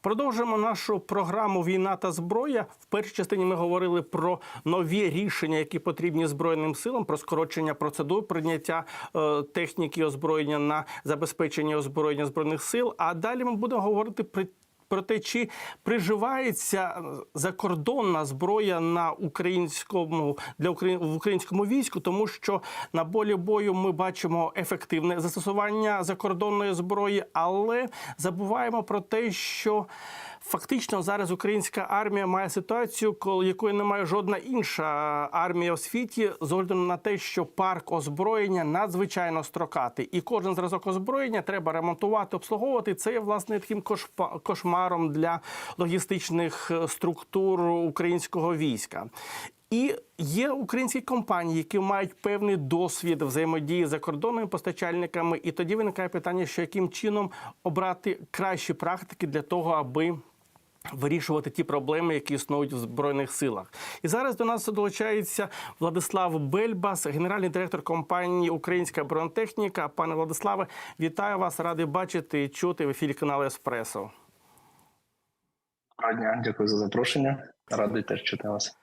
Продовжуємо нашу програму Війна та зброя. В першій частині ми говорили про нові рішення, які потрібні збройним силам, про скорочення процедур прийняття е, техніки озброєння на забезпечення озброєння збройних сил. А далі ми будемо говорити про. Про те, чи приживається закордонна зброя на українському для Украї- в українському війську, тому що на болі бою ми бачимо ефективне застосування закордонної зброї, але забуваємо про те, що фактично зараз українська армія має ситуацію, коли якої немає жодна інша армія в світі, з огляду на те, що парк озброєння надзвичайно строкатий, і кожен зразок озброєння треба ремонтувати, обслуговувати. Це є власне таким кошмаром для логістичних е, структур українського війська. І є українські компанії, які мають певний досвід взаємодії з закордонними постачальниками. І тоді виникає питання, що яким чином обрати кращі практики для того, аби вирішувати ті проблеми, які існують в збройних силах. І зараз до нас долучається Владислав Бельбас, генеральний директор компанії Українська бронетехніка. Пане Владиславе, вітаю вас! Радий бачити і чути в ефірі каналу Еспресо. Доброго дня, дякую за запрошення. Радий теж чути вас.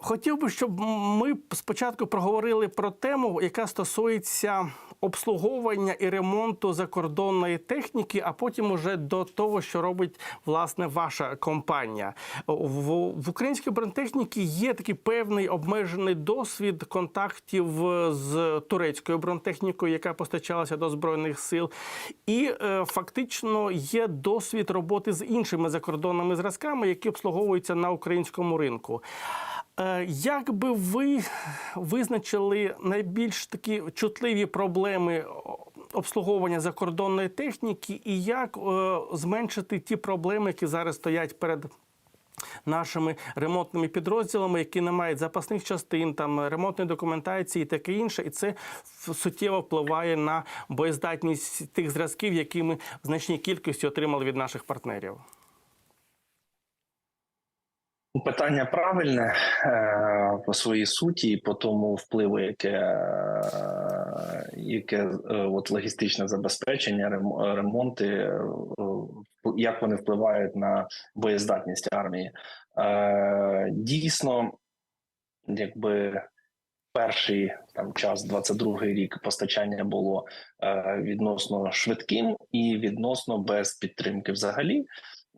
Хотів би, щоб ми спочатку проговорили про тему, яка стосується обслуговування і ремонту закордонної техніки, а потім уже до того, що робить власне ваша компанія. В, українській бронетехніці є такий певний обмежений досвід контактів з турецькою бронетехнікою, яка постачалася до збройних сил, і е, фактично є досвід роботи з іншими закордонними зразками, які обслуговуються на українському ринку. Е, Як би ви визначили найбільш такі чутливі проблеми обслуговування закордонної техніки, і як е, зменшити ті проблеми, які зараз стоять перед нашими ремонтними підрозділами, які не мають запасних частин, там ремонтної документації і таке інше, і це суттєво впливає на боєздатність тих зразків, які ми в значній кількості отримали від наших партнерів. Питання правильне е, по своїй суті, і по тому впливу, яке, яке е, от логістичне забезпечення, рем- ремонти, е, як вони впливають на боєздатність армії. Дійсно, якби перший там час, 22-й рік, постачання було відносно швидким і відносно без підтримки взагалі.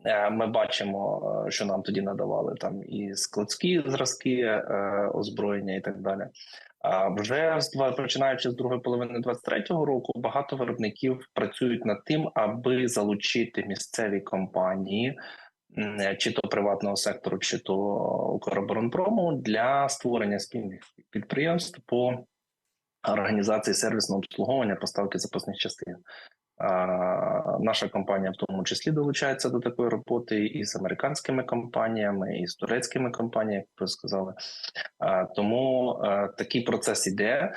Е, Ми бачимо, е, що нам тоді надавали там і складські зразки е, озброєння, і так далі. А вже починаючи з другої половини 23-го року, багато виробників працюють над тим, аби залучити місцеві компанії, чи то приватного сектору, чи то Укроборонпрому для створення спільних підприємств по організації сервісного обслуговування поставки запасних частин. Наша компанія в тому числі долучається до такої роботи і з американськими компаніями, і з турецькими компаніями, як ви сказали. Тому е, такий процес іде.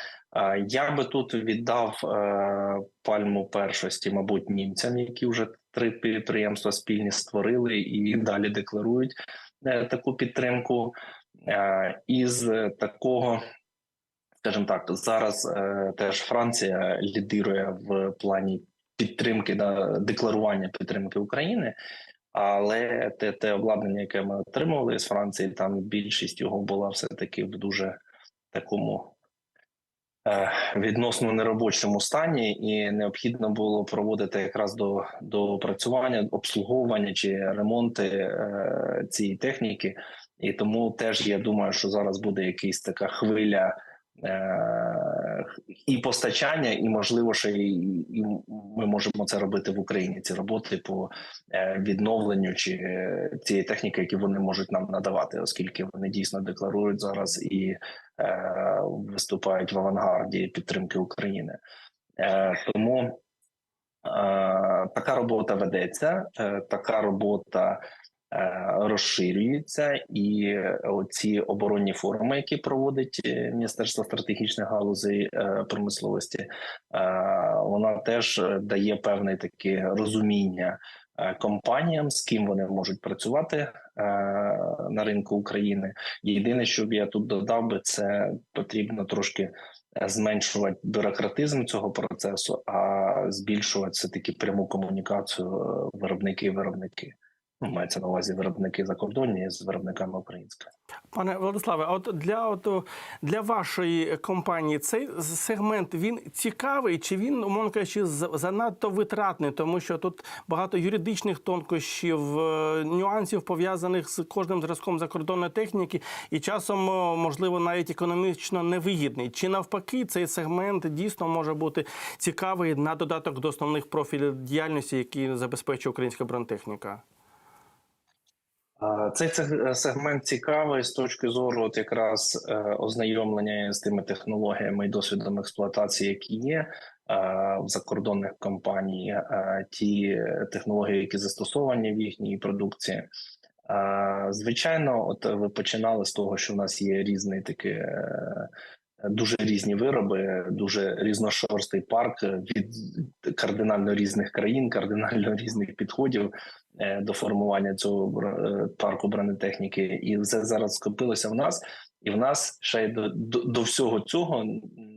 Я би тут віддав е, пальму першості, мабуть, німцям, які вже три підприємства спільні створили і далі декларують е, таку підтримку. Із такого скажімо так, зараз теж Франція лідирує в плані підтримки да, декларування підтримки України. Але те, те обладнання, яке ми отримували з Франції, там більшість його була все таки в дуже такому е, відносно неробочому стані, і необхідно було проводити якраз до, до опрацювання, обслуговування чи ремонти е, цієї техніки. І тому теж я думаю, що зараз буде якась така хвиля і постачання, і можливо, ще і, і ми можемо це робити в Україні. Ці роботи по е, відновленню чи е, цієї техніки, які вони можуть нам надавати, оскільки вони дійсно декларують зараз і е, виступають в авангарді підтримки України. Е, тому е, така робота ведеться, е, така робота е, розширюється, і ці оборонні форуми, які проводить е, Міністерство стратегічних галузей е, промисловості, е, вона теж е, дає певне таке розуміння е, компаніям, з ким вони можуть працювати е, на ринку України. Єдине, що б я тут додав би, це потрібно трошки е, зменшувати бюрократизм цього процесу, а збільшувати все таки пряму комунікацію е, Ну, мається на увазі виробники закордонні з виробниками українськими. Пане Владиславе, от для от, для вашої компанії цей сегмент він цікавий, чи він, умовно кажучи, занадто витратний, тому що тут багато юридичних тонкощів, е, нюансів пов'язаних з кожним зразком закордонної техніки, і часом, можливо, навіть економічно невигідний. Чи навпаки, цей сегмент дійсно може бути цікавий на додаток до основних профілів діяльності, які забезпечує українська бронетехніка? Цей сегмент цікавий з точки зору от якраз е, ознайомлення з тими технологіями і досвідом експлуатації, які є е, в закордонних компаній, е, ті технології, які застосовані в їхній продукції. Е, Звичайно, от ви починали з того, що в нас є різний такий. Е, Дуже різні вироби, дуже різношорстий парк від кардинально різних країн, кардинально різних підходів е, до формування цього е, парку бронетехніки, і все зараз скопилося в нас. І в нас ще й до, до, до всього цього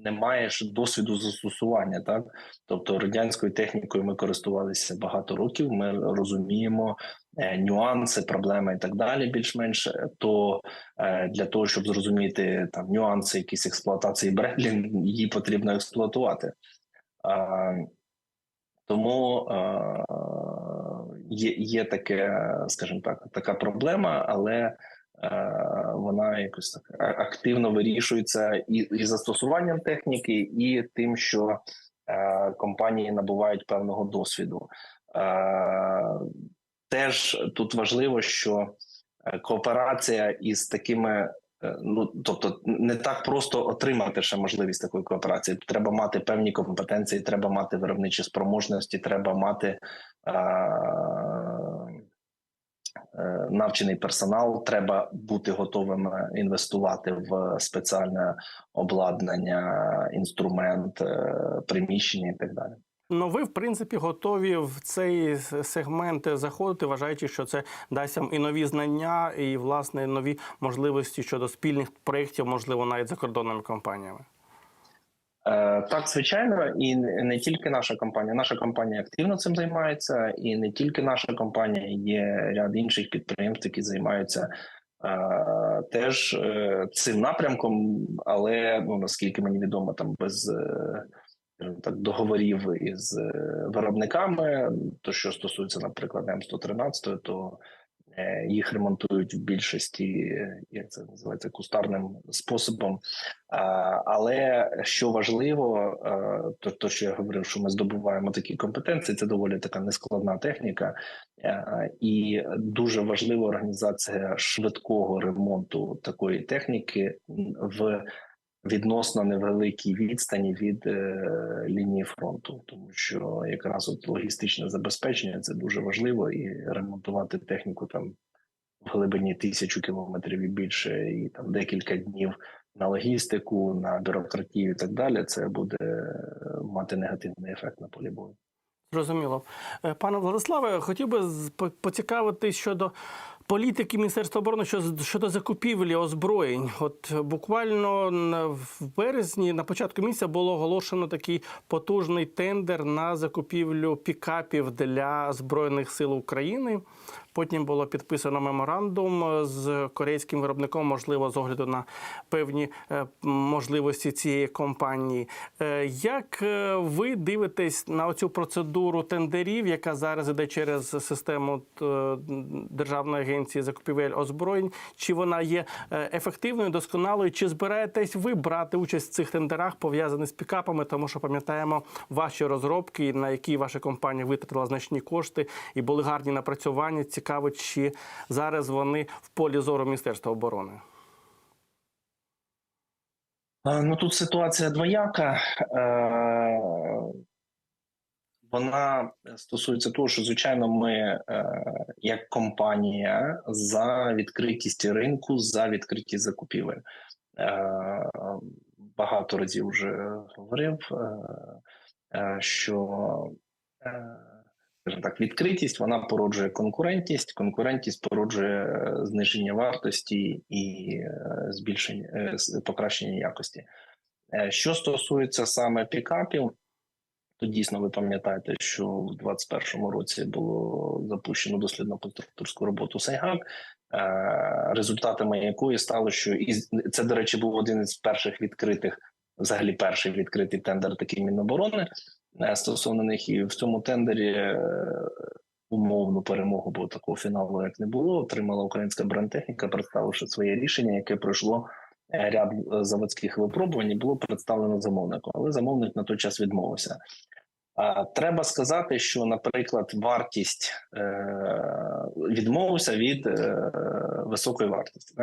немає ж досвіду застосування. Так, тобто радянською технікою ми користувалися багато років. Ми розуміємо е, нюанси, проблеми і так далі. Більш-менш Е, то е, для того, щоб зрозуміти там нюанси, якісь експлуатації Бредлін, її потрібно експлуатувати. Тому е, є, є таке, скажімо так, така проблема, але е, вона якось так активно вирішується і, і застосуванням техніки, і тим, що е, компанії набувають певного досвіду. Теж тут важливо, що е, кооперація із такими. е, Ну, тобто, не так просто отримати ще можливість такої кооперації. Треба мати певні компетенції, треба мати виробничі спроможності, треба мати е, навчений персонал. Треба бути готовим інвестувати в спеціальне обладнання, інструмент, е, приміщення і так далі. Ну, ви, в принципі, готові в цей сегмент заходити, вважаючи, що це дасть вам і нові знання, і власне нові можливості щодо спільних проєктів, можливо, навіть за кордонними компаніями. Е, Так, звичайно, і не тільки наша компанія. Наша компанія активно цим займається, і не тільки наша компанія, є ряд інших підприємств, які займаються е, теж е, цим напрямком. Але ну наскільки мені відомо, там без е, так договорів із е, виробниками, то що стосується, наприклад, М113, то е, їх ремонтують в більшості, як це називається, кустарним способом. Але що важливо, е, то, то що я говорив, що ми здобуваємо такі компетенції, це доволі така нескладна техніка, і дуже важлива організація швидкого ремонту такої техніки в відносно невеликій відстані від е, лінії фронту, тому що якраз от логістичне забезпечення це дуже важливо, і ремонтувати техніку там в глибині тисячу кілометрів і більше, і там декілька днів на логістику, на бюрократію і так далі. Це буде мати негативний ефект на полі бою. Зрозуміло. Е, Пане Владиславе, хотів би поцікавитись щодо політики Міністерства оборони щодо, закупівлі озброєнь. От е, буквально в березні, на початку місяця, було оголошено такий потужний тендер на закупівлю пікапів для Збройних сил України. Потім було підписано меморандум е, з корейським виробником, можливо, з огляду на певні е, можливості цієї компанії. Е, Як ви дивитесь на цю процедуру тендерів, яка зараз іде через систему Державної агенції закупівель озброєнь? Чи вона є ефективною, досконалою? Чи збираєтесь ви брати участь в цих тендерах, пов'язаних з пікапами? Тому що пам'ятаємо ваші розробки, на які ваша компанія витратила значні кошти і були гарні напрацювання. Цікаво, чи зараз вони в полі зору Міністерства оборони. Е, Ну тут ситуація двояка. Е, Вона стосується того, що звичайно, ми е, як компанія за відкритість ринку, за відкритість закупівель. Багато разів вже говорив, що так, відкритість вона породжує конкурентність, конкурентність породжує е, зниження вартості і е, збільшення е, покращення якості. Що стосується саме пікапів, то дійсно ви пам'ятаєте, що в 2021 році було запущено дослідно конструкторську роботу Сайгак, результатами якої стало, що і це, до речі, був один із перших відкритих, взагалі перший відкритий тендер такий Міноборони стосовно них, і в цьому тендері. е, Умовну перемогу, бо такого фіналу як не було. Отримала українська бронетехніка, представивши своє рішення, яке пройшло е, ряд е, заводських випробувань, і було представлено замовнику. Але замовник на той час відмовився. Треба сказати, що, наприклад, вартість е, відмовився від е, високої вартості.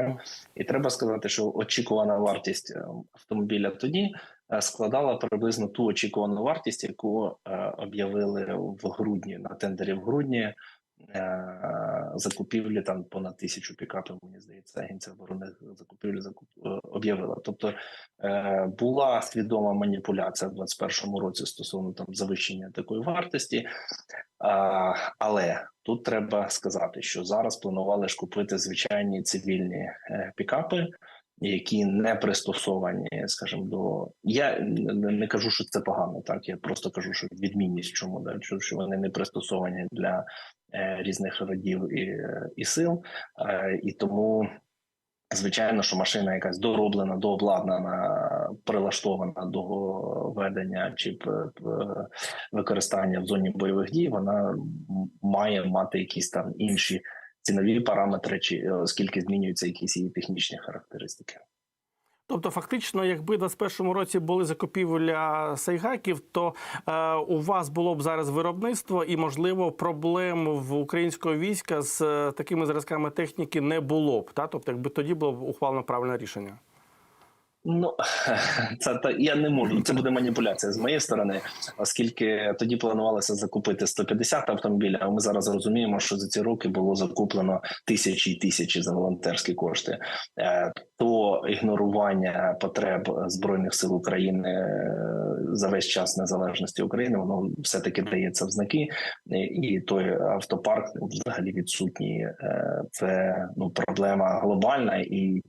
І треба сказати, що очікувана вартість е, автомобіля тоді е, складала приблизно ту очікувану вартість, яку е, об'явили в грудні на тендері в грудні. е, Закупівлі там понад тисячу пікапів, мені здається, агенція оборони закупівлі закуп... е, об'явила. Тобто е, була свідома маніпуляція в 2021 році стосовно там завищення такої вартості. А, але тут треба сказати, що зараз планували ж купити звичайні цивільні е, пікапи, які не пристосовані, скажімо, до я не, кажу, що це погано, так я просто кажу, що відмінність чому да, що, вони не пристосовані для е, різних родів і, і сил, е, і тому. Звичайно, що машина якась дороблена, дообладнана, прилаштована до ведення чи використання в зоні бойових дій, вона має мати якісь там інші цінові параметри, чи е, оскільки змінюються якісь її технічні характеристики. Тобто, фактично, якби в 21-му році були закупівля сайгаків, то е, у вас було б зараз виробництво і, можливо, проблем в українського війська з е, такими зразками техніки не було б. Та? Тобто, якби тоді було б ухвалено правильне рішення. Ну це та я не можу. Це буде маніпуляція з моєї сторони, оскільки тоді планувалося закупити 150 автомобілів. А ми зараз розуміємо, що за ці роки було закуплено тисячі і тисячі за волонтерські кошти. Е, То ігнорування потреб збройних сил України е, за весь час незалежності України, воно все таки дається в знаки, І- і той автопарк взагалі відсутній. Е, Це ну проблема глобальна і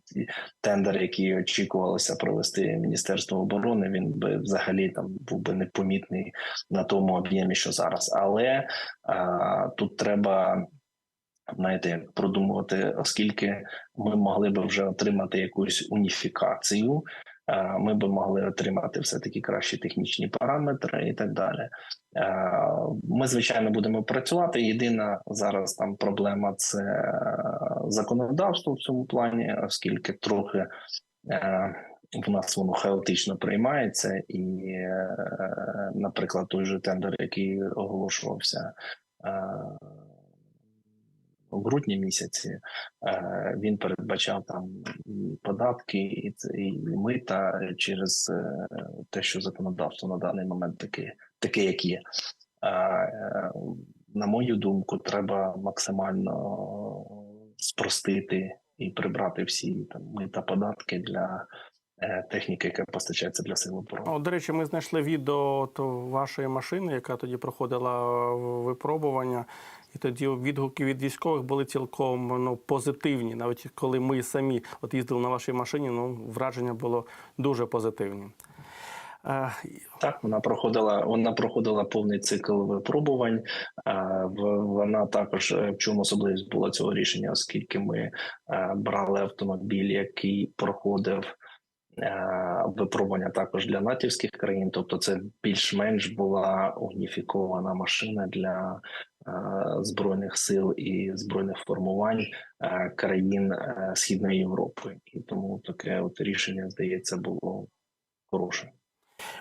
тендер, який очікувалося провести Міністерство оборони, він би взагалі там був би непомітний на тому об'ємі, що зараз. Але а, тут треба. Знаєте, як продумувати, оскільки ми могли би вже отримати якусь уніфікацію, ми би могли отримати все таки кращі технічні параметри і так далі. Ми звичайно будемо працювати. Єдина зараз там проблема це законодавство в цьому плані, оскільки трохи е, в нас воно хаотично приймається, і, е, наприклад, той же тендер, який оголошувався. е, В грудні місяці е, він передбачав там податки, і, і мита через те, що законодавство на даний момент таке, таке як є. На мою думку, треба максимально спростити і прибрати всі там мита податки для техніки, яка постачається для сил оборони. О, до речі, ми знайшли відео то вашої машини, яка тоді проходила випробування. І тоді відгуки від військових були цілком ну, позитивні. Навіть коли ми самі от їздили на вашій машині, ну враження було дуже позитивні. Е, Так, вона проходила. Вона проходила повний цикл випробувань. Е, Вона також е, в чому особливість була цього рішення, оскільки ми е, брали автомобіль, який проходив е, випробування також для натівських країн. Тобто, це більш-менш була уніфікована машина для е, збройних сил і збройних формувань е, країн е, Східної Європи, і тому таке от рішення здається було хороше.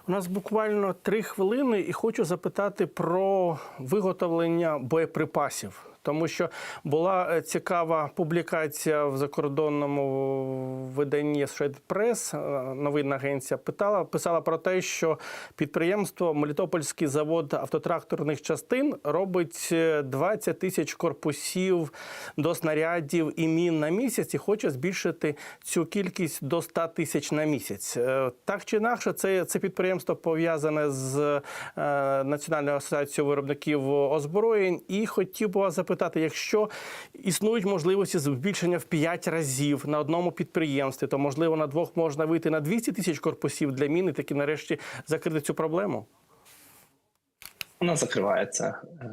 У нас буквально три хвилини, і хочу запитати про виготовлення боєприпасів. Тому що була е, цікава публікація в закордонному виданні Shred Press, е, новинна агенція питала, писала про те, що підприємство Мелітопольський завод автотракторних частин робить е, 20 тисяч корпусів до снарядів і мін на місяць і хоче збільшити цю кількість до 100 тисяч на місяць. Е, Так чи інакше, це, це підприємство пов'язане з е, Національною асоціацією виробників озброєнь. І хотів би вас запитати, якщо існують можливості збільшення в 5 разів на одному підприємстві, то можливо на двох можна вийти на 200 тисяч корпусів для мін і таки нарешті закрити цю проблему. Вона закривається. Е,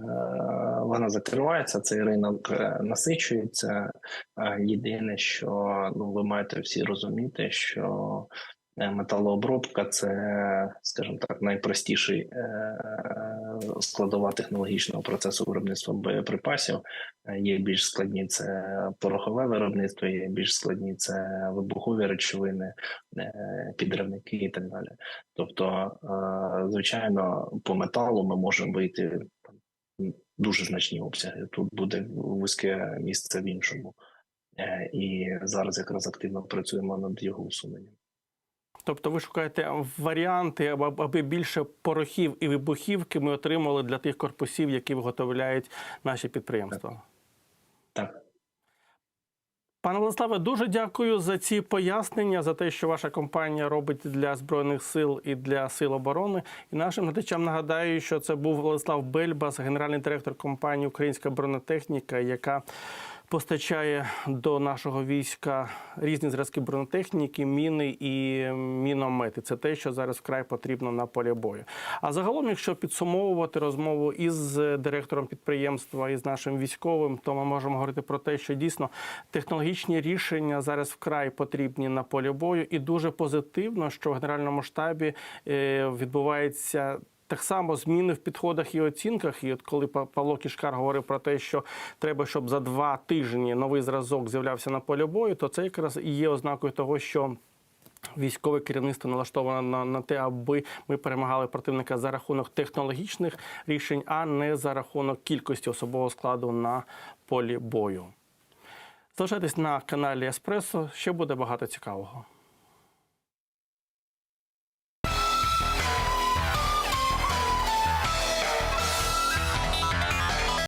Вона закривається, цей ринок е, насичується. Е, Єдине, що ну ви маєте всі розуміти, що металообробка це, скажімо так, найпростіший е, складова технологічного процесу виробництва боєприпасів. Е, Є більш складні це порохове виробництво, є більш складні це вибухові речовини, е, підривники і так далі. Тобто, е, звичайно, по металу ми можемо вийти дуже значні обсяги. Тут буде вузьке місце в іншому. Е, І зараз якраз активно працюємо над його усуненням. Тобто ви шукаєте варіанти, аби більше порохів і вибухівки ми отримали для тих корпусів, які виготовляють наші підприємства. Так. Пане Владиславе, дуже дякую за ці пояснення, за те, що ваша компанія робить для збройних сил і для сил оборони. І нашим глядачам нагадаю, що це був Владислав Бельбас, генеральний директор компанії Українська бронетехніка, яка постачає до нашого війська різні зразки бронетехніки, міни і міномети. Це те, що зараз вкрай потрібно на полі бою. А загалом, якщо підсумовувати розмову із директором підприємства і з нашим військовим, то ми можемо говорити про те, що дійсно технологічні рішення зараз вкрай потрібні на полі бою, і дуже позитивно, що в генеральному штабі е, відбувається. Так само зміни в підходах і оцінках. І от коли Па- Павло Кішкар говорив про те, що треба, щоб за два тижні новий зразок з'являвся на полі бою, то це якраз і є ознакою того, що військове керівництво налаштоване на, на те, аби ми перемагали противника за рахунок технологічних рішень, а не за рахунок кількості особового складу на полі бою. Залишайтесь на каналі Еспресо, ще буде багато цікавого.